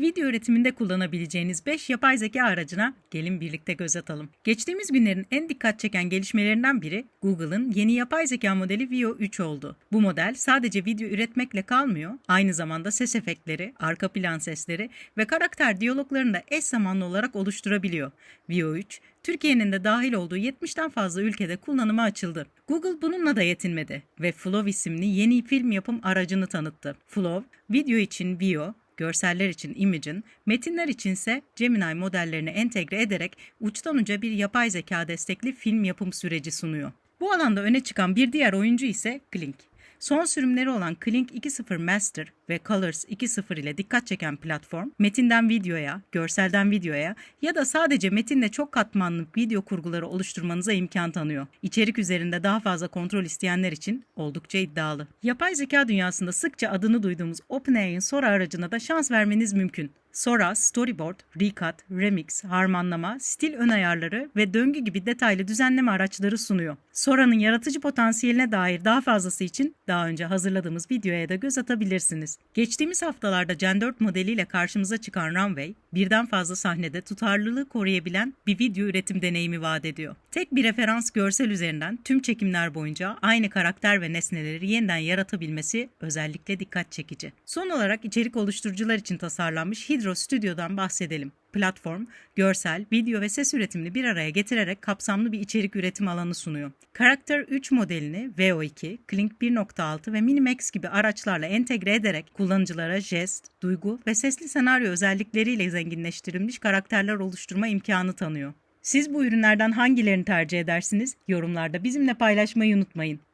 Video üretiminde kullanabileceğiniz 5 yapay zeka aracına gelin birlikte göz atalım. Geçtiğimiz günlerin en dikkat çeken gelişmelerinden biri Google'ın yeni yapay zeka modeli Veo 3 oldu. Bu model sadece video üretmekle kalmıyor, aynı zamanda ses efektleri, arka plan sesleri ve karakter diyaloglarını da eş zamanlı olarak oluşturabiliyor. Veo 3, Türkiye'nin de dahil olduğu 70'ten fazla ülkede kullanıma açıldı. Google bununla da yetinmedi ve Flow isimli yeni film yapım aracını tanıttı. Flow, video için Veo, görseller için Imagen, metinler içinse Gemini modellerini entegre ederek uçtan uca bir yapay zeka destekli film yapım süreci sunuyor. Bu alanda öne çıkan bir diğer oyuncu ise Klink. Son sürümleri olan Klink 2.0 Master ve Colors 2.0 ile dikkat çeken platform, metinden videoya, görselden videoya ya da sadece metinle çok katmanlı video kurguları oluşturmanıza imkan tanıyor. İçerik üzerinde daha fazla kontrol isteyenler için oldukça iddialı. Yapay zeka dünyasında sıkça adını duyduğumuz OpenAI'ın Sora aracına da şans vermeniz mümkün. Sora, storyboard, recut, remix, harmanlama, stil ön ayarları ve döngü gibi detaylı düzenleme araçları sunuyor. Sora'nın yaratıcı potansiyeline dair daha fazlası için daha önce hazırladığımız videoya da göz atabilirsiniz. Geçtiğimiz haftalarda Gen 4 modeliyle karşımıza çıkan Runway, birden fazla sahnede tutarlılığı koruyabilen bir video üretim deneyimi vaat ediyor. Tek bir referans görsel üzerinden tüm çekimler boyunca aynı karakter ve nesneleri yeniden yaratabilmesi özellikle dikkat çekici. Son olarak içerik oluşturucular için tasarlanmış Hydro Studio'dan bahsedelim. Platform, görsel, video ve ses üretimini bir araya getirerek kapsamlı bir içerik üretim alanı sunuyor. Karakter 3 modelini VO2, Klink 1.6 ve Minimax gibi araçlarla entegre ederek kullanıcılara jest, duygu ve sesli senaryo özellikleriyle zenginleştirilmiş karakterler oluşturma imkanı tanıyor. Siz bu ürünlerden hangilerini tercih edersiniz? Yorumlarda bizimle paylaşmayı unutmayın.